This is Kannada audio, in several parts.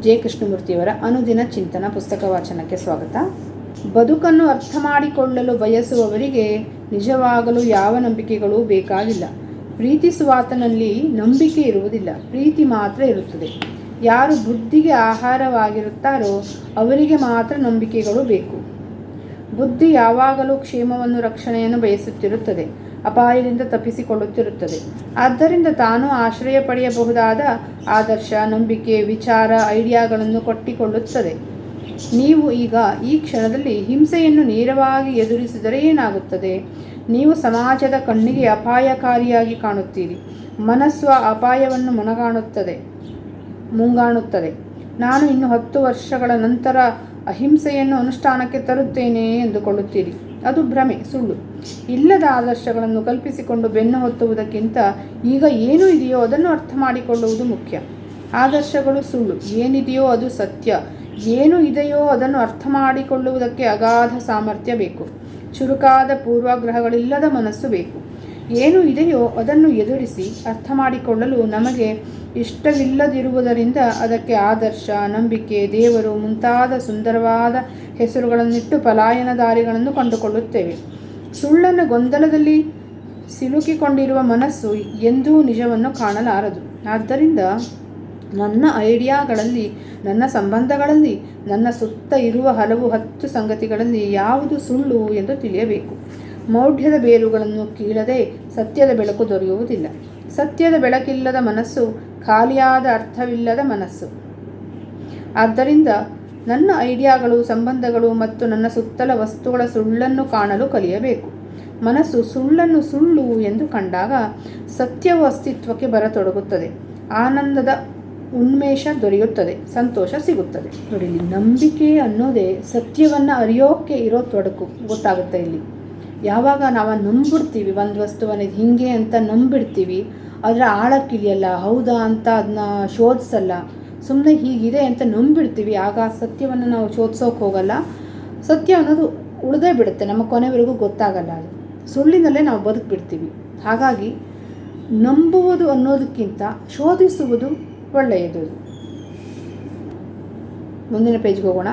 ಜೆ. ಕೃಷ್ಣಮೂರ್ತಿಯವರ ಅನುದಿನ ಚಿಂತನ ಪುಸ್ತಕ ವಾಚನಕ್ಕೆ ಸ್ವಾಗತ. ಬದುಕನ್ನು ಅರ್ಥ ಮಾಡಿಕೊಳ್ಳಲು ಬಯಸುವವರಿಗೆ ನಿಜವಾಗಲು ಯಾವ ನಂಬಿಕೆಗಳು ಬೇಕಾಗಿಲ್ಲ. ಪ್ರೀತಿಸುವಾತನಲ್ಲಿ ನಂಬಿಕೆ ಇರುವುದಿಲ್ಲ, ಪ್ರೀತಿ ಮಾತ್ರ ಇರುತ್ತದೆ. ಯಾರು ಬುದ್ಧಿಗೆ ಆಹಾರವಾಗಿರುತ್ತಾರೋ ಅವರಿಗೆ ಮಾತ್ರ ನಂಬಿಕೆಗಳು ಬೇಕು. ಬುದ್ಧಿ ಯಾವಾಗಲೂ ಕ್ಷೇಮವನ್ನು, ರಕ್ಷಣೆಯನ್ನು ಬಯಸುತ್ತಿರುತ್ತದೆ. ಅಪಾಯದಿಂದ ತಪ್ಪಿಸಿಕೊಳ್ಳುತ್ತಿರುತ್ತದೆ. ಆದ್ದರಿಂದ ತಾನು ಆಶ್ರಯ ಪಡೆಯಬಹುದಾದ ಆದರ್ಶ, ನಂಬಿಕೆ, ವಿಚಾರ, ಐಡಿಯಾಗಳನ್ನು ಕೊಟ್ಟಿಕೊಳ್ಳುತ್ತದೆ. ನೀವು ಈಗ ಈ ಕ್ಷಣದಲ್ಲಿ ಹಿಂಸೆಯನ್ನು ನೇರವಾಗಿ ಎದುರಿಸಿದರೆ ಏನಾಗುತ್ತದೆ? ನೀವು ಸಮಾಜದ ಕಣ್ಣಿಗೆ ಅಪಾಯಕಾರಿಯಾಗಿ ಕಾಣುತ್ತೀರಿ. ಮನಸ್ಸು ಅಪಾಯವನ್ನು ಮುನಗಾಣುತ್ತದೆ ಮುಂಗಾಣುತ್ತದೆ. ನಾನು ಇನ್ನು ಹತ್ತು ವರ್ಷಗಳ ನಂತರ ಅಹಿಂಸೆಯನ್ನು ಅನುಷ್ಠಾನಕ್ಕೆ ತರುತ್ತೇನೆ ಎಂದುಕೊಳ್ಳುತ್ತೀರಿ. ಅದು ಭ್ರಮೆ, ಸುಳ್ಳು. ಇಲ್ಲದ ಆದರ್ಶಗಳನ್ನು ಕಲ್ಪಿಸಿಕೊಂಡು ಬೆನ್ನು ಹೊತ್ತುವುದಕ್ಕಿಂತ ಈಗ ಏನು ಇದೆಯೋ ಅದನ್ನು ಅರ್ಥ ಮಾಡಿಕೊಳ್ಳುವುದು ಮುಖ್ಯ. ಆದರ್ಶಗಳು ಸುಳ್ಳು. ಏನಿದೆಯೋ ಅದು ಸತ್ಯ. ಏನು ಇದೆಯೋ ಅದನ್ನು ಅರ್ಥ ಮಾಡಿಕೊಳ್ಳುವುದಕ್ಕೆ ಅಗಾಧ ಸಾಮರ್ಥ್ಯ ಬೇಕು. ಚುರುಕಾದ ಪೂರ್ವಾಗ್ರಹಗಳಿಲ್ಲದ ಮನಸ್ಸು ಬೇಕು. ಏನು ಇದೆಯೋ ಅದನ್ನು ಎದುರಿಸಿ ಅರ್ಥ ಮಾಡಿಕೊಳ್ಳಲು ನಮಗೆ ಇಷ್ಟವಿಲ್ಲದಿರುವುದರಿಂದ ಅದಕ್ಕೆ ಆದರ್ಶ, ನಂಬಿಕೆ, ದೇವರು, ಮುಂತಾದ ಸುಂದರವಾದ ಹೆಸರುಗಳನ್ನಿಟ್ಟು ಪಲಾಯನ ದಾರಿಗಳನ್ನು ಕಂಡುಕೊಳ್ಳುತ್ತೇವೆ. ಸುಳ್ಳನ್ನು ಗೊಂದಲದಲ್ಲಿ ಸಿಲುಕಿಕೊಂಡಿರುವ ಮನಸ್ಸು ಎಂದೂ ನಿಜವನ್ನು ಕಾಣಲಾರದು. ಆದ್ದರಿಂದ ನನ್ನ ಐಡಿಯಾಗಳಲ್ಲಿ, ನನ್ನ ಸಂಬಂಧಗಳಲ್ಲಿ, ನನ್ನ ಸುತ್ತ ಇರುವ ಹಲವು ಹತ್ತು ಸಂಗತಿಗಳಲ್ಲಿ ಯಾವುದು ಸುಳ್ಳು ಎಂದು ತಿಳಿಯಬೇಕು. ಮೌಢ್ಯದ ಬೇರುಗಳನ್ನು ಕೀಳದೆ ಸತ್ಯದ ಬೆಳಕು ದೊರೆಯುವುದಿಲ್ಲ. ಸತ್ಯದ ಬೆಳಕಿಲ್ಲದ ಮನಸ್ಸು ಖಾಲಿಯಾದ ಅರ್ಥವಿಲ್ಲದ ಮನಸ್ಸು. ಆದ್ದರಿಂದ ನನ್ನ ಐಡಿಯಾಗಳು, ಸಂಬಂಧಗಳು ಮತ್ತು ನನ್ನ ಸುತ್ತಲ ವಸ್ತುಗಳ ಸುಳ್ಳನ್ನು ಕಾಣಲು ಕಲಿಯಬೇಕು. ಮನಸ್ಸು ಸುಳ್ಳನ್ನು ಸುಳ್ಳು ಎಂದು ಕಂಡಾಗ ಸತ್ಯವು ಅಸ್ತಿತ್ವಕ್ಕೆ ಬರತೊಡಗುತ್ತದೆ. ಆನಂದದ ಉನ್ಮೇಷ ದೊರೆಯುತ್ತದೆ, ಸಂತೋಷ ಸಿಗುತ್ತದೆ. ನೋಡಿ ನಂಬಿಕೆ ಅನ್ನೋದೇ ಸತ್ಯವನ್ನು ಅರಿಯೋಕ್ಕೆ ಇರೋ ತೊಡಕು ಗೊತ್ತಾಗುತ್ತೆ ಇಲ್ಲಿ. ಯಾವಾಗ ನಾವು ನಂಬಿಡ್ತೀವಿ ಒಂದು ವಸ್ತುವನ್ನು ಹೀಗೆ ಅಂತ ನಂಬಿಡ್ತೀವಿ, ಅದರ ಆಳಕ್ಕಿಳಿಯಲ್ಲ, ಹೌದಾ ಅಂತ ಅದನ್ನ ಶೋಧಿಸಲ್ಲ ಸುಮ್ಮನೆ ಹೀಗಿದೆ ಅಂತ ನಂಬಿಡ್ತೀವಿ. ಆಗ ಸತ್ಯವನ್ನು ನಾವು ಶೋಧಿಸೋಕೆ ಹೋಗಲ್ಲ. ಸತ್ಯ ಅನ್ನೋದು ಉಳಿದೇ ಬಿಡುತ್ತೆ. ನಮ್ಮ ಕೊನೆವರೆಗೂ ಗೊತ್ತಾಗಲ್ಲ ಅದು. ಸುಳ್ಳಿನಲ್ಲೇ ನಾವು ಬದುಕಿಬಿಡ್ತೀವಿ. ಹಾಗಾಗಿ ನಂಬುವುದು ಅನ್ನೋದಕ್ಕಿಂತ ಶೋಧಿಸುವುದು ಒಳ್ಳೆಯದು ಮುಂದಿನ ಪೇಜ್ಗೆ ಹೋಗೋಣ.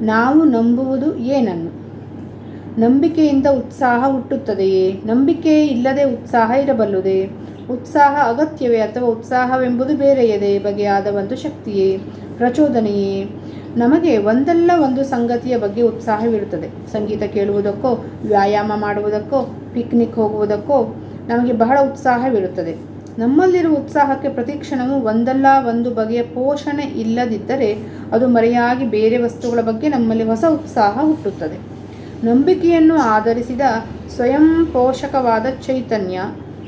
ನಾವು ನಂಬುವುದು ಏನನ್ನು? ನಂಬಿಕೆಯಿಂದ ಉತ್ಸಾಹ ಹುಟ್ಟುತ್ತದೆಯೇ? ನಂಬಿಕೆ ಇಲ್ಲದೆ ಉತ್ಸಾಹ ಇರಬಲ್ಲುದೇ? ಉತ್ಸಾಹ ಅಗತ್ಯವೇ ಅಥವಾ ಉತ್ಸಾಹವೆಂಬುದು ಬೇರೆಯದೇ ಬಗೆಯಾದ ಒಂದು ಶಕ್ತಿಯೇ? ಪ್ರಚೋದನೆಯೇ? ನಮಗೆ ಒಂದಲ್ಲ ಒಂದು ಸಂಗತಿಯ ಬಗ್ಗೆ ಉತ್ಸಾಹವಿರುತ್ತದೆ. ಸಂಗೀತ ಕೇಳುವುದಕ್ಕೋ, ವ್ಯಾಯಾಮ ಮಾಡುವುದಕ್ಕೋ ಪಿಕ್ನಿಕ್ ಹೋಗುವುದಕ್ಕೋ ನಮಗೆ ಬಹಳ ಉತ್ಸಾಹವಿರುತ್ತದೆ. ನಮ್ಮಲ್ಲಿರುವ ಉತ್ಸಾಹಕ್ಕೆ ಪ್ರತಿಕ್ಷಣವೂ ಒಂದಲ್ಲ ಒಂದು ಬಗೆಯ ಪೋಷಣೆ ಇಲ್ಲದಿದ್ದರೆ ಅದು ಮರೆಯಾಗಿ ಬೇರೆ ವಸ್ತುಗಳ ಬಗ್ಗೆ ನಮ್ಮಲ್ಲಿ ಹೊಸ ಉತ್ಸಾಹ ಹುಟ್ಟುತ್ತದೆ. ನಂಬಿಕೆಯನ್ನು ಆಧರಿಸಿದ ಸ್ವಯಂ ಪೋಷಕವಾದ ಚೈತನ್ಯ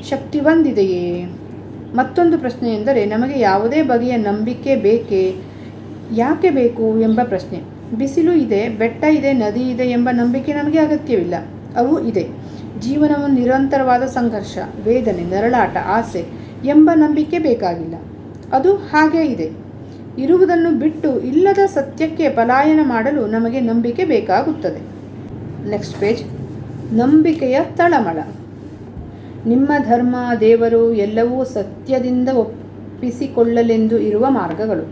ಶಕ್ತಿ ಬಂದಿದೆಯೇ? ಮತ್ತೊಂದು ಪ್ರಶ್ನೆ ಎಂದರೆ, ನಮಗೆ ಯಾವುದೇ ಬಗೆಯ ನಂಬಿಕೆ ಬೇಕೇ? ಯಾಕೆ ಬೇಕು ಎಂಬ ಪ್ರಶ್ನೆ. ಬಿಸಿಲು ಇದೆ, ಬೆಟ್ಟ ಇದೆ, ನದಿ ಇದೆ ಎಂಬ ನಂಬಿಕೆ ನಮಗೆ ಅಗತ್ಯವಿಲ್ಲ. ಅವು ಇದೆ. ಜೀವನವು ನಿರಂತರವಾದ ಸಂಘರ್ಷ, ವೇದನೆ, ನರಳಾಟ, ಆಸೆ ಎಂಬ ನಂಬಿಕೆ ಬೇಕಾಗಿಲ್ಲ. ಅದು ಹಾಗೇ ಇದೆ. ಇರುವುದನ್ನು ಬಿಟ್ಟು ಇಲ್ಲದ ಸತ್ಯಕ್ಕೆ ಪಲಾಯನ ಮಾಡಲು ನಮಗೆ ನಂಬಿಕೆ ಬೇಕಾಗುತ್ತದೆ. Next page. ನಂಬಿಕೆಯ ತಳಮಳ. ನಿಮ್ಮ ಧರ್ಮ, ದೇವರು ಎಲ್ಲವೂ ಸತ್ಯದಿಂದ ಒಪ್ಪಿಸಿಕೊಳ್ಳಲೆಂದು ಇರುವ ಮಾರ್ಗಗಳು.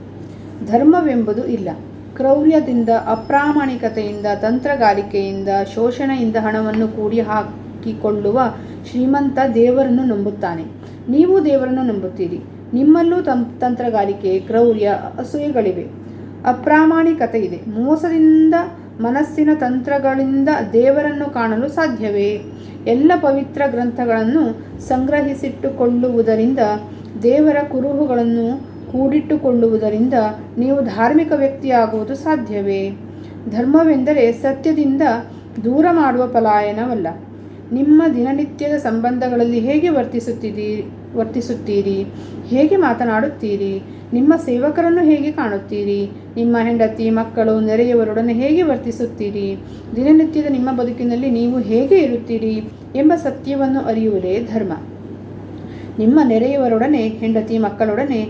ಧರ್ಮವೆಂಬುದು ಇಲ್ಲ. ಕ್ರೌರ್ಯದಿಂದ, ಅಪ್ರಾಮಾಣಿಕತೆಯಿಂದ ತಂತ್ರಗಾರಿಕೆಯಿಂದ ಶೋಷಣೆಯಿಂದ ಹಣವನ್ನು ಕೂಡಿ ಹಾಕಿಕೊಳ್ಳುವ ಶ್ರೀಮಂತ ದೇವರನ್ನು ನಂಬುತ್ತಾನೆ. ನೀವು ದೇವರನ್ನು ನಂಬುತ್ತೀರಿ. ನಿಮ್ಮಲ್ಲೂ ತಂ ತಂತ್ರಗಾರಿಕೆ ಕ್ರೌರ್ಯ, ಅಸೂಯೆಗಳಿವೆ. ಅಪ್ರಾಮಾಣಿಕತೆ ಇದೆ ಮೋಸದಿಂದ, ಮನಸ್ಸಿನ ತಂತ್ರಗಳಿಂದ ದೇವರನ್ನು ಕಾಣಲು ಸಾಧ್ಯವೇ? ಎಲ್ಲ ಪವಿತ್ರ ಗ್ರಂಥಗಳನ್ನು ಸಂಗ್ರಹಿಸಿಟ್ಟುಕೊಳ್ಳುವುದರಿಂದ, ದೇವರ ಕುರುಹುಗಳನ್ನು ಕೂಡಿಟ್ಟುಕೊಳ್ಳುವುದರಿಂದ ನೀವು ಧಾರ್ಮಿಕ ವ್ಯಕ್ತಿಯಾಗುವುದು ಸಾಧ್ಯವೇ? ಧರ್ಮವೆಂದರೆ ಸತ್ಯದಿಂದ ದೂರ ಮಾಡುವ ಪಲಾಯನವಲ್ಲ. ನಿಮ್ಮ ದಿನನಿತ್ಯದ ಸಂಬಂಧಗಳಲ್ಲಿ ಹೇಗೆ ವರ್ತಿಸುತ್ತಿದ್ದೀರಿ, ವರ್ತಿಸುತ್ತೀರಿ? ಹೇಗೆ ಮಾತನಾಡುತ್ತೀರಿ? ನಿಮ್ಮ ಸೇವಕರನ್ನು ಹೇಗೆ ಕಾಣುತ್ತೀರಿ? ನಿಮ್ಮ ಹೆಂಡತಿ, ಮಕ್ಕಳು ನೆರೆಯವರೊಡನೆ ಹೇಗೆ ವರ್ತಿಸುತ್ತೀರಿ? ದಿನನಿತ್ಯದ ನಿಮ್ಮ ಬದುಕಿನಲ್ಲಿ ನೀವು ಹೇಗೆ ಇರುತ್ತೀರಿ ಎಂಬ ಸತ್ಯವನ್ನು ಅರಿಯುವುದೇ ಧರ್ಮ. ನಿಮ್ಮ ನೆರೆಯವರೊಡನೆ, ಹೆಂಡತಿ, ಮಕ್ಕಳೊಡನೆ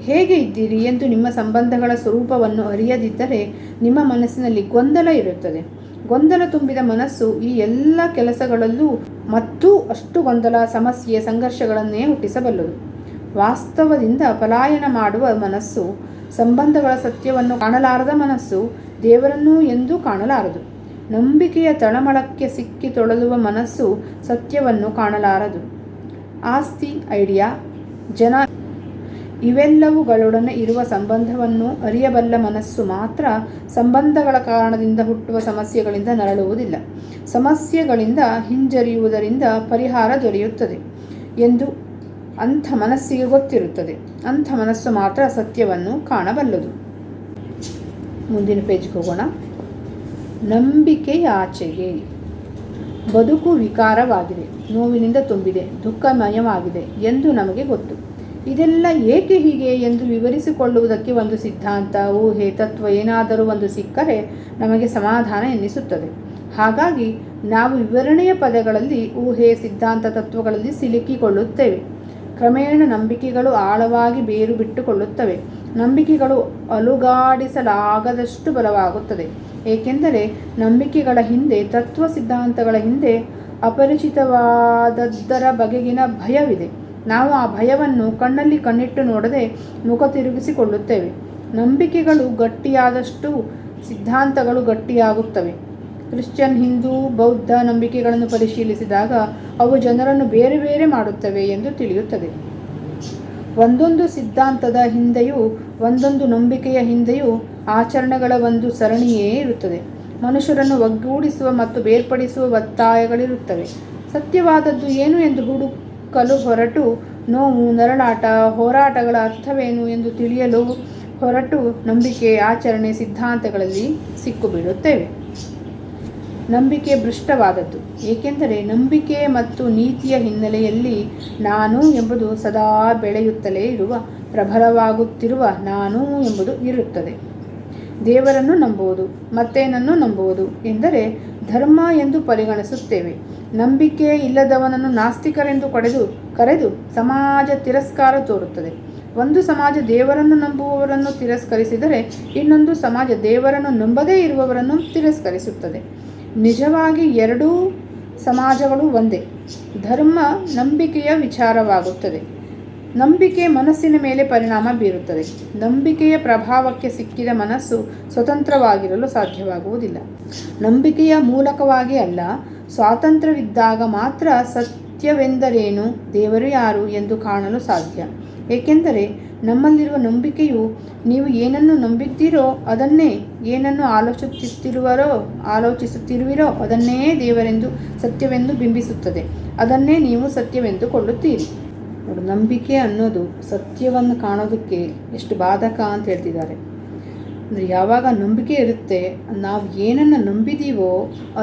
ಹೇಗೆ ಇದ್ದೀರಿ ಎಂದು ನಿಮ್ಮ ಸಂಬಂಧಗಳ ಸ್ವರೂಪವನ್ನು ಅರಿಯದಿದ್ದರೆ ನಿಮ್ಮ ಮನಸ್ಸಿನಲ್ಲಿ ಗೊಂದಲ ಇರುತ್ತದೆ. ಗೊಂದಲ ತುಂಬಿದ ಮನಸ್ಸು ಈ ಎಲ್ಲ ಕೆಲಸಗಳಲ್ಲೂ ಮತ್ತೂ ಅಷ್ಟು ಗೊಂದಲ, ಸಮಸ್ಯೆ, ಸಂಘರ್ಷಗಳನ್ನೇ ಹುಟ್ಟಿಸಬಲ್ಲದು. ವಾಸ್ತವದಿಂದ ಪಲಾಯನ ಮಾಡುವ ಮನಸ್ಸು, ಸಂಬಂಧಗಳ ಸತ್ಯವನ್ನು ಕಾಣಲಾರದ ಮನಸ್ಸು, ದೇವರನ್ನೂ ಎಂದೂ ಕಾಣಲಾರದು. ನಂಬಿಕೆಯ ತಳಮಳಕ್ಕೆ ಸಿಕ್ಕಿ ತೊಳಲುವ ಮನಸ್ಸು ಸತ್ಯವನ್ನು ಕಾಣಲಾರದು. ಆಸ್ತಿ, ಐಡಿಯಾ, ಜನ ಇವೆಲ್ಲವುಗಳೊಡನೆ ಇರುವ ಸಂಬಂಧವನ್ನು ಅರಿಯಬಲ್ಲ ಮನಸ್ಸು ಮಾತ್ರ ಸಂಬಂಧಗಳ ಕಾರಣದಿಂದ ಹುಟ್ಟುವ ಸಮಸ್ಯೆಗಳಿಂದ ನರಳುವುದಿಲ್ಲ. ಸಮಸ್ಯೆಗಳಿಂದ ಹಿಂಜರಿಯುವುದರಿಂದ ಪರಿಹಾರ ದೊರೆಯುತ್ತದೆ ಎಂದು ಅಂಥ ಮನಸ್ಸಿಗೆ ಗೊತ್ತಿರುತ್ತದೆ. ಅಂಥ ಮನಸ್ಸು ಮಾತ್ರ ಸತ್ಯವನ್ನು ಕಾಣಬಲ್ಲದು. ಮುಂದಿನ ಪೇಜ್ಗೆ ಹೋಗೋಣ. ನಂಬಿಕೆಯಾಚೆಗೆ ಬದುಕು ವಿಕಾರವಾಗಿದೆ. ನೋವಿನಿಂದ ತುಂಬಿದೆ, ದುಃಖಮಯವಾಗಿದೆ ಎಂದು ನಮಗೆ ಗೊತ್ತು. ಇದೆಲ್ಲ ಏಕೆ ಹೀಗೆ ಎಂದು ವಿವರಿಸಿಕೊಳ್ಳುವುದಕ್ಕೆ ಒಂದು ಸಿದ್ಧಾಂತ, ಊಹೆ, ತತ್ವ ಏನಾದರೂ ಒಂದು ಸಿಕ್ಕರೆ ನಮಗೆ ಸಮಾಧಾನ ಎನ್ನಿಸುತ್ತದೆ. ಹಾಗಾಗಿ ನಾವು ವಿವರಣೆಯ ಪದಗಳಲ್ಲಿ ಊಹೆ, ಸಿದ್ಧಾಂತ, ತತ್ವಗಳಲ್ಲಿ ಸಿಲುಕಿಕೊಳ್ಳುತ್ತೇವೆ. ಕ್ರಮೇಣ ನಂಬಿಕೆಗಳು ಆಳವಾಗಿ ಬೇರು ಬಿಟ್ಟುಕೊಳ್ಳುತ್ತವೆ ನಂಬಿಕೆಗಳು ಅಲುಗಾಡಿಸಲಾಗದಷ್ಟು ಬಲವಾಗುತ್ತದೆ. ಏಕೆಂದರೆ ನಂಬಿಕೆಗಳ ಹಿಂದೆ, ತತ್ವ ಸಿದ್ಧಾಂತಗಳ ಹಿಂದೆ ಅಪರಿಚಿತವಾದದ್ದರ ಬಗೆಗಿನ ಭಯವಿದೆ. ನಾವು ಆ ಭಯವನ್ನು ಕಣ್ಣಲ್ಲಿ ಕಣ್ಣಿಟ್ಟು ನೋಡದೆ ಮುಖ ತಿರುಗಿಸಿಕೊಳ್ಳುತ್ತೇವೆ. ನಂಬಿಕೆಗಳು ಗಟ್ಟಿಯಾದಷ್ಟು, ಸಿದ್ಧಾಂತಗಳು ಗಟ್ಟಿಯಾಗುತ್ತವೆ. ಕ್ರಿಶ್ಚಿಯನ್, ಹಿಂದೂ, ಬೌದ್ಧ ನಂಬಿಕೆಗಳನ್ನು ಪರಿಶೀಲಿಸಿದಾಗ ಅವು ಜನರನ್ನು ಬೇರೆ ಬೇರೆ ಮಾಡುತ್ತವೆ ಎಂದು ತಿಳಿಯುತ್ತದೆ. ಒಂದೊಂದು ಸಿದ್ಧಾಂತದ ಹಿಂದೆಯೂ, ಒಂದೊಂದು ನಂಬಿಕೆಯ ಹಿಂದೆಯೂ ಆಚರಣೆಗಳ ಒಂದು ಸರಣಿಯೇ ಇರುತ್ತದೆ. ಮನುಷ್ಯರನ್ನು ಒಗ್ಗೂಡಿಸುವ ಮತ್ತು ಬೇರ್ಪಡಿಸುವ ಒತ್ತಾಯಗಳಿರುತ್ತವೆ. ಸತ್ಯವಾದದ್ದು ಏನು ಎಂದು ಹುಡುಕಲು ಹೊರಟು ನೋವು, ನರಳಾಟ, ಹೋರಾಟಗಳ ಅರ್ಥವೇನು ಎಂದು ತಿಳಿಯಲು ಹೊರಟು ನಂಬಿಕೆ, ಆಚರಣೆ, ಸಿದ್ಧಾಂತಗಳಲ್ಲಿ ಸಿಕ್ಕುಬಿಡುತ್ತೇವೆ. ನಂಬಿಕೆ ಭೃಷ್ಟವಾದದ್ದು ಏಕೆಂದರೆ ನಂಬಿಕೆ ಮತ್ತು ನೀತಿಯ ಹಿನ್ನೆಲೆಯಲ್ಲಿ ನಾನು ಎಂಬುದು ಸದಾ ಬೆಳೆಯುತ್ತಲೇ ಇರುವ, ಪ್ರಬಲವಾಗುತ್ತಿರುವ ನಾನು ಎಂಬುದು ಇರುತ್ತದೆ. ದೇವರನ್ನು ನಂಬುವುದು, ಮತ್ತೇನನ್ನು ನಂಬುವುದು ಎಂದರೆ ಧರ್ಮ ಎಂದು ಪರಿಗಣಿಸುತ್ತೇವೆ. ನಂಬಿಕೆ ಇಲ್ಲದವನನ್ನು ನಾಸ್ತಿಕರೆಂದು ಕಡೆದು, ಕರೆದು ಸಮಾಜ ತಿರಸ್ಕಾರ ತೋರುತ್ತದೆ. ಒಂದು ಸಮಾಜ ದೇವರನ್ನು ನಂಬುವವರನ್ನು ತಿರಸ್ಕರಿಸಿದರೆ, ಇನ್ನೊಂದು ಸಮಾಜ ದೇವರನ್ನು ನಂಬದೇ ಇರುವವರನ್ನು ತಿರಸ್ಕರಿಸುತ್ತದೆ. ನಿಜವಾಗಿ ಎರಡೂ ಸಮಾಜಗಳು ಒಂದೇ. ಧರ್ಮ ನಂಬಿಕೆಯ ವಿಚಾರವಾಗುತ್ತದೆ. ನಂಬಿಕೆ ಮನಸ್ಸಿನ ಮೇಲೆ ಪರಿಣಾಮ ಬೀರುತ್ತದೆ. ನಂಬಿಕೆಯ ಪ್ರಭಾವಕ್ಕೆ ಸಿಕ್ಕಿದ ಮನಸ್ಸು ಸ್ವತಂತ್ರವಾಗಿರಲು ಸಾಧ್ಯವಾಗುವುದಿಲ್ಲ. ನಂಬಿಕೆಯ ಮೂಲಕವಾಗಿ ಅಲ್ಲ, ಸ್ವಾತಂತ್ರ್ಯವಿದ್ದಾಗ ಮಾತ್ರ ಸತ್ಯವೆಂದರೇನು, ದೇವರು ಯಾರು ಎಂದು ಕಾಣಲು ಸಾಧ್ಯ. ಏಕೆಂದರೆ ನಮ್ಮಲ್ಲಿರುವ ನಂಬಿಕೆಯು ನೀವು ಏನನ್ನು ನಂಬಿದ್ದೀರೋ ಅದನ್ನೇ, ಏನನ್ನು ಆಲೋಚಿಸುತ್ತಿರುವರೋ, ಆಲೋಚಿಸುತ್ತಿರುವಿರೋ ಅದನ್ನೇ ದೇವರೆಂದು, ಸತ್ಯವೆಂದು ಬಿಂಬಿಸುತ್ತದೆ. ಅದನ್ನೇ ನೀವು ಸತ್ಯವೆಂದುಕೊಳ್ಳುತ್ತೀರಿ ನೋಡು, ನಂಬಿಕೆ ಅನ್ನೋದು ಸತ್ಯವನ್ನು ಕಾಣೋದಕ್ಕೆ ಎಷ್ಟು ಬಾಧಕ ಅಂತ ಹೇಳ್ತಿದ್ದಾರೆ. ಅಂದರೆ ಯಾವಾಗ ನಂಬಿಕೆ ಇರುತ್ತೆ, ನಾವು ಏನನ್ನು ನಂಬಿದೀವೋ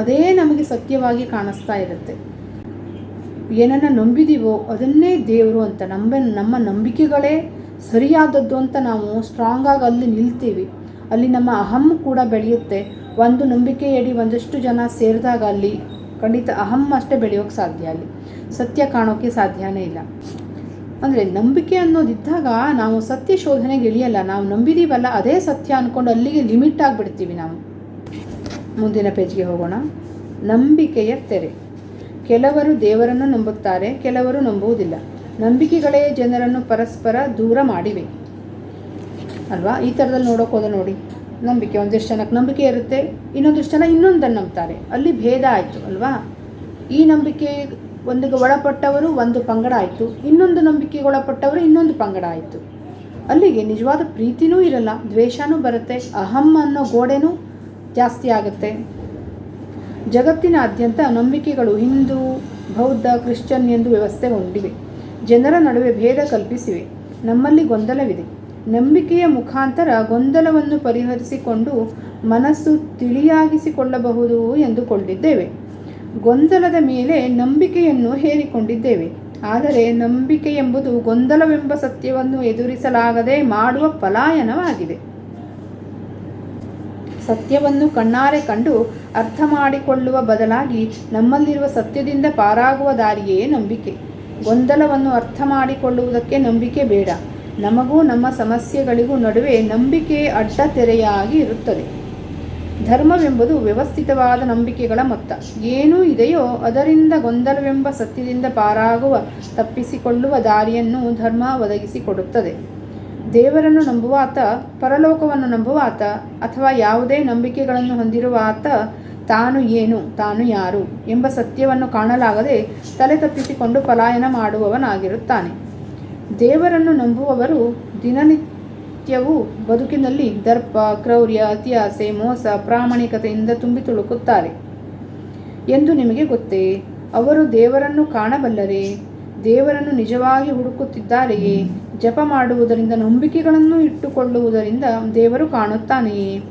ಅದೇ ನಮಗೆ ಸತ್ಯವಾಗಿ ಕಾಣಿಸ್ತಾ ಇರುತ್ತೆ. ಏನನ್ನು ನಂಬಿದೀವೋ ಅದನ್ನೇ ದೇವರು ಅಂತ ನಂಬ, ನಮ್ಮ ನಂಬಿಕೆಗಳೇ ಸರಿಯಾದದ್ದು ಅಂತ ನಾವು ಸ್ಟ್ರಾಂಗಾಗಿ ಅಲ್ಲಿ ನಿಲ್ತೀವಿ. ಅಲ್ಲಿ ನಮ್ಮ ಅಹಂ ಕೂಡ ಬೆಳೆಯುತ್ತೆ. ಒಂದು ನಂಬಿಕೆಯಡಿ ಒಂದಷ್ಟು ಜನ ಸೇರಿದಾಗ ಅಲ್ಲಿ ಖಂಡಿತ ಅಹಂ ಅಷ್ಟೇ ಬೆಳೆಯೋಕ್ಕೆ ಸಾಧ್ಯ ಅಲ್ಲಿ. ಸತ್ಯ ಕಾಣೋಕ್ಕೆ ಸಾಧ್ಯನೇ ಇಲ್ಲ. ಅಂದರೆ ನಂಬಿಕೆ ಅನ್ನೋದಿದ್ದಾಗ ನಾವು ಸತ್ಯ ಶೋಧನೆಗೆ ಇಳಿಯಲ್ಲ, ನಾವು ನಂಬಿದೀವಲ್ಲ, ಅದೇ ಸತ್ಯ ಅಂದ್ಕೊಂಡು ಅಲ್ಲಿಗೆ ಲಿಮಿಟ್ ಆಗಿಬಿಡ್ತೀವಿ ನಾವು. ಮುಂದಿನ ಪೇಜ್ಗೆ ಹೋಗೋಣ. ನಂಬಿಕೆಯ ತೆರೆ. ಕೆಲವರು ದೇವರನ್ನು ನಂಬುತ್ತಾರೆ, ಕೆಲವರು ನಂಬುವುದಿಲ್ಲ. ನಂಬಿಕೆಗಳೇ ಜನರನ್ನು ಪರಸ್ಪರ ದೂರ ಮಾಡಿವೆ. ಅಲ್ವಾ? ಈ ಥರದಲ್ಲಿ ನೋಡೋಕೋದ ನೋಡಿ. ನಂಬಿಕೆ, ಒಂದಿಷ್ಟು ಜನಕ್ಕೆ ನಂಬಿಕೆ ಇರುತ್ತೆ, ಇನ್ನೊಂದಿಷ್ಟು ಜನ ಇನ್ನೊಂದನ್ನು ನಂಬ್ತಾರೆ. ಅಲ್ಲಿ ಭೇದ ಆಯಿತು, ಅಲ್ವಾ? ಈ ನಂಬಿಕೆ ಒಂದಿಗೆ ಒಳಪಟ್ಟವರು ಒಂದು ಪಂಗಡ ಆಯಿತು, ಇನ್ನೊಂದು ನಂಬಿಕೆಗೆ ಒಳಪಟ್ಟವರು ಇನ್ನೊಂದು ಪಂಗಡ ಆಯಿತು. ಅಲ್ಲಿಗೆ ನಿಜವಾದ ಪ್ರೀತಿನೂ ಇರಲ್ಲ, ದ್ವೇಷನೂ ಬರುತ್ತೆ, ಅಹಂ ಅನ್ನೋ ಗೋಡೆನೂ ಜಾಸ್ತಿ ಆಗುತ್ತೆ. ಜಗತ್ತಿನಾದ್ಯಂತ ನಂಬಿಕೆಗಳು ಹಿಂದೂ, ಬೌದ್ಧ, ಕ್ರಿಶ್ಚಿಯನ್ ಎಂದು ವ್ಯವಸ್ಥೆಗೊಂಡಿವೆ ಜನರ ನಡುವೆ ಭೇದ ಕಲ್ಪಿಸಿವೆ. ನಮ್ಮಲ್ಲಿ ಗೊಂದಲವಿದೆ. ನಂಬಿಕೆಯ ಮುಖಾಂತರ ಗೊಂದಲವನ್ನು ಪರಿಹರಿಸಿಕೊಂಡು ಮನಸ್ಸು ತಿಳಿಯಾಗಿಸಿಕೊಳ್ಳಬಹುದು ಎಂದುಕೊಂಡಿದ್ದೇವೆ. ಗೊಂದಲದ ಮೇಲೆ ನಂಬಿಕೆಯನ್ನು ಹೇರಿಕೊಂಡಿದ್ದೇವೆ. ಆದರೆ ನಂಬಿಕೆ ಎಂಬುದು ಗೊಂದಲವೆಂಬ ಸತ್ಯವನ್ನು ಎದುರಿಸಲಾಗದೆ ಮಾಡುವ ಪಲಾಯನವಾಗಿದೆ. ಸತ್ಯವನ್ನು ಕಣ್ಣಾರೆ ಕಂಡು ಅರ್ಥ ಮಾಡಿಕೊಳ್ಳುವ ಬದಲಾಗಿ ನಮ್ಮಲ್ಲಿರುವ ಸತ್ಯದಿಂದ ಪಾರಾಗುವ ದಾರಿಯೇ ನಂಬಿಕೆ. ಗೊಂದಲವನ್ನು ಅರ್ಥ ಮಾಡಿಕೊಳ್ಳುವುದಕ್ಕೆ ನಂಬಿಕೆ ಬೇಡ. ನಮಗೂ ನಮ್ಮ ಸಮಸ್ಯೆಗಳಿಗೂ ನಡುವೆ ನಂಬಿಕೆ ಅಡ್ಡತೆರೆಯಾಗಿ ಇರುತ್ತದೆ. ಧರ್ಮವೆಂಬುದು ವ್ಯವಸ್ಥಿತವಾದ ನಂಬಿಕೆಗಳ ಮೊತ್ತ. ಏನೂ ಇದೆಯೋ ಅದರಿಂದ ಗೊಂದಲವೆಂಬ ಸತ್ಯದಿಂದ ಪಾರಾಗುವ, ತಪ್ಪಿಸಿಕೊಳ್ಳುವ ದಾರಿಯನ್ನು ಧರ್ಮ ಒದಗಿಸಿಕೊಡುತ್ತದೆ. ದೇವರನ್ನು ನಂಬುವಾತ, ಪರಲೋಕವನ್ನು ನಂಬುವಾತ ಅಥವಾ ಯಾವುದೇ ನಂಬಿಕೆಗಳನ್ನು ಹೊಂದಿರುವ ಆತ ತಾನು ಏನು, ತಾನು ಯಾರು ಎಂಬ ಸತ್ಯವನ್ನು ಕಾಣಲಾಗದೆ ತಲೆ ತಪ್ಪಿಸಿಕೊಂಡು ಪಲಾಯನ ಮಾಡುವವನಾಗಿರುತ್ತಾನೆ. ದೇವರನ್ನು ನಂಬುವವರು ದಿನನಿತ್ಯವೂ ಬದುಕಿನಲ್ಲಿ ದರ್ಪ, ಕ್ರೌರ್ಯ, ಅತಿಯಾಸೆ, ಮೋಸ, ಪ್ರಾಮಾಣಿಕತೆಯಿಂದ ತುಂಬಿ ತುಳುಕುತ್ತಾರೆ. ಎಂದು ನಿಮಗೆ ಗೊತ್ತೇ, ಅವರು ದೇವರನ್ನು ಕಾಣಬಲ್ಲರೇ, ದೇವರನ್ನು ನಿಜವಾಗಿ ಹುಡುಕುತ್ತಿದ್ದಾರೆಯೇ, ಜಪ ಮಾಡುವುದರಿಂದ ನಂಬಿಕೆಗಳನ್ನು ಇಟ್ಟುಕೊಳ್ಳುವುದರಿಂದ ದೇವರು ಕಾಣುತ್ತಾನೆಯೇ,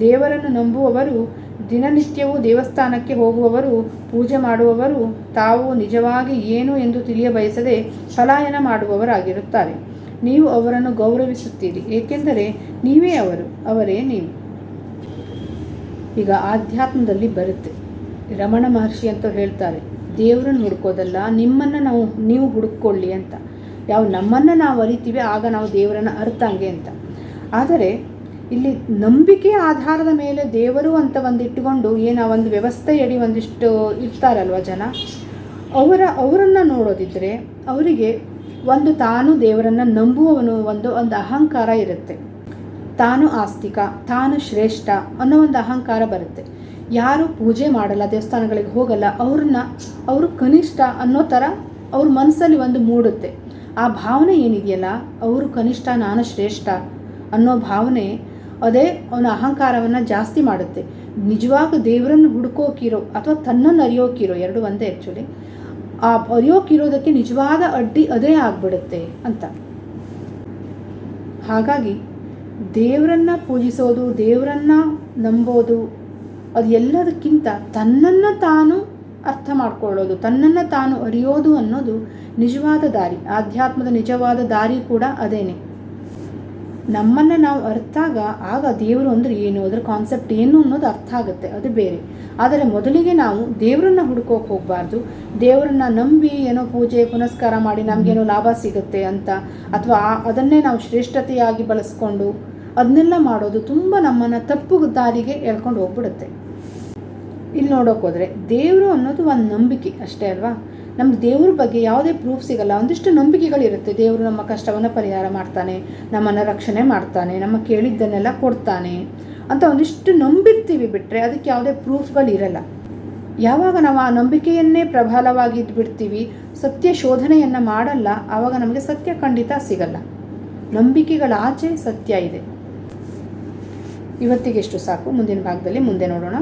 ದೇವರನ್ನು ನಂಬುವವರು ದಿನನಿತ್ಯವೂ ದೇವಸ್ಥಾನಕ್ಕೆ ಹೋಗುವವರು, ಪೂಜೆ ಮಾಡುವವರು, ತಾವು ನಿಜವಾಗಿ ಏನು ಎಂದು ತಿಳಿಯಬಯಸದೆ ಪಲಾಯನ ಮಾಡುವವರಾಗಿರುತ್ತಾರೆ. ನೀವು ಅವರನ್ನು ಗೌರವಿಸುತ್ತೀರಿ, ಏಕೆಂದರೆ ನೀವೇ ಅವರು, ಅವರೇ ನೀವು. ಈಗ ಆಧ್ಯಾತ್ಮದಲ್ಲಿ ಬರುತ್ತೆ. ರಮಣ ಮಹರ್ಷಿ ಅಂತ ಹೇಳ್ತಾರೆ, ದೇವರನ್ನು ಹುಡುಕೋದಲ್ಲ, ನಿಮ್ಮನ್ನು ನಾವು, ನೀವು ಹುಡುಕೊಳ್ಳಿ ಅಂತ. ಯಾವ ನಮ್ಮನ್ನು ನಾವು ಅರಿತೀವಿ, ಆಗ ನಾವು ದೇವರನ್ನು ಅರ್ಥಂಗೆ ಅಂತ. ಆದರೆ ಇಲ್ಲಿ ನಂಬಿಕೆ ಆಧಾರದ ಮೇಲೆ ದೇವರು ಅಂತ ಒಂದು ಇಟ್ಟುಕೊಂಡು ಏನು ಆ ಒಂದು ವ್ಯವಸ್ಥೆಯಡಿ ಒಂದಿಷ್ಟು ಇರ್ತಾರಲ್ವ ಜನ? ಅವರ, ಅವರನ್ನು ನೋಡೋದಿದ್ದರೆ ಅವರಿಗೆ ಒಂದು ತಾನು ದೇವರನ್ನು ನಂಬುವವನು ಒಂದು ಒಂದು ಅಹಂಕಾರ ಇರುತ್ತೆ. ತಾನು ಆಸ್ತಿಕ, ತಾನು ಶ್ರೇಷ್ಠ ಅನ್ನೋ ಒಂದು ಅಹಂಕಾರ ಬರುತ್ತೆ. ಯಾರು ಪೂಜೆ ಮಾಡಲ್ಲ, ದೇವಸ್ಥಾನಗಳಿಗೆ ಹೋಗಲ್ಲ, ಅವ್ರನ್ನ, ಅವರು ಕನಿಷ್ಠ ಅನ್ನೋ ಥರ ಅವ್ರ ಮನಸ್ಸಲ್ಲಿ ಒಂದು ಮೂಡುತ್ತೆ. ಆ ಭಾವನೆ ಏನಿದೆಯಲ್ಲ, ಅವರು ಕನಿಷ್ಠ, ನಾನು ಶ್ರೇಷ್ಠ ಅನ್ನೋ ಭಾವನೆ ಅದೇ ಅವನ ಅಹಂಕಾರವನ್ನು ಜಾಸ್ತಿ ಮಾಡುತ್ತೆ. ನಿಜವಾಗ ದೇವರನ್ನು ಹುಡುಕೋಕಿರೋ ಅಥವಾ ತನ್ನನ್ನು ಅರಿಯೋಕಿರೋ ಎರಡು ಒಂದೇ ಆ್ಯಕ್ಚುಲಿ ಆ ಅರಿಯೋಕಿರೋದಕ್ಕೆ ನಿಜವಾದ ಅಡ್ಡಿ ಅದೇ ಆಗಿಬಿಡುತ್ತೆ ಅಂತ. ಹಾಗಾಗಿ ದೇವರನ್ನ ಪೂಜಿಸೋದು, ದೇವರನ್ನ ನಂಬೋದು, ಅದು ಎಲ್ಲದಕ್ಕಿಂತ ತನ್ನನ್ನು ತಾನು ಅರ್ಥ ಮಾಡ್ಕೊಳ್ಳೋದು, ತನ್ನನ್ನು ತಾನು ಅರಿಯೋದು ಅನ್ನೋದು ನಿಜವಾದ ದಾರಿ. ಆಧ್ಯಾತ್ಮದ ನಿಜವಾದ ದಾರಿ ಕೂಡ ಅದೇನೆ. ನಮ್ಮನ್ನು ನಾವು ಅರ್ಥಾಗ ಆಗ ದೇವರು ಅಂದರೆ ಏನು? ಅದರ ಕಾನ್ಸೆಪ್ಟ್ ಏನು ಅನ್ನೋದು ಅರ್ಥ ಆಗುತ್ತೆ. ಅದು ಬೇರೆ. ಆದರೆ ಮೊದಲಿಗೆ ನಾವು ದೇವರನ್ನ ಹುಡ್ಕೋಕೆ ಹೋಗಬಾರ್ದು. ದೇವರನ್ನ ನಂಬಿ ಏನೋ ಪೂಜೆ ಪುನಸ್ಕಾರ ಮಾಡಿ ನಮಗೇನೋ ಲಾಭ ಸಿಗುತ್ತೆ ಅಂತ ಅಥವಾ ಅದನ್ನೇ ನಾವು ಶ್ರೇಷ್ಠತೆಯಾಗಿ ಬಳಸ್ಕೊಂಡು ಅದನ್ನೆಲ್ಲ ಮಾಡೋದು ತುಂಬ ನಮ್ಮನ್ನು ತಪ್ಪು ದಾರಿಗೆ ಎಳ್ಕೊಂಡು ಹೋಗ್ಬಿಡುತ್ತೆ. ಇಲ್ಲಿ ನೋಡೋಕೆ ಹೋದರೆ ದೇವರು ಅನ್ನೋದು ಒಂದು ನಂಬಿಕೆ ಅಷ್ಟೇ ಅಲ್ವಾ? ನಮ್ಗೆ ದೇವ್ರ ಬಗ್ಗೆ ಯಾವುದೇ ಪ್ರೂಫ್ ಸಿಗಲ್ಲ. ಒಂದಿಷ್ಟು ನಂಬಿಕೆಗಳಿರುತ್ತೆ. ದೇವರು ನಮ್ಮ ಕಷ್ಟವನ್ನು ಪರಿಹಾರ ಮಾಡ್ತಾನೆ, ನಮ್ಮನ್ನು ರಕ್ಷಣೆ ಮಾಡ್ತಾನೆ, ನಮ್ಮ ಕೇಳಿದ್ದನ್ನೆಲ್ಲ ಕೊಡ್ತಾನೆ ಅಂತ ಒಂದಿಷ್ಟು ನಂಬಿರ್ತೀವಿ ಬಿಟ್ಟರೆ ಅದಕ್ಕೆ ಯಾವುದೇ ಪ್ರೂಫ್ಗಳಿರಲ್ಲ ಯಾವಾಗ ನಾವು ಆ ನಂಬಿಕೆಯನ್ನೇ ಪ್ರಬಲವಾಗಿ ಬಿಡ್ತೀವಿ ಸತ್ಯ ಶೋಧನೆಯನ್ನು ಮಾಡಲ್ಲ, ಆವಾಗ ನಮಗೆ ಸತ್ಯ ಖಂಡಿತ ಸಿಗಲ್ಲ. ನಂಬಿಕೆಗಳ ಆಚೆ ಸತ್ಯ ಇದೆ. ಇವತ್ತಿಗೆಷ್ಟು ಸಾಕು. ಮುಂದಿನ ಭಾಗದಲ್ಲಿ ಮುಂದೆ ನೋಡೋಣ.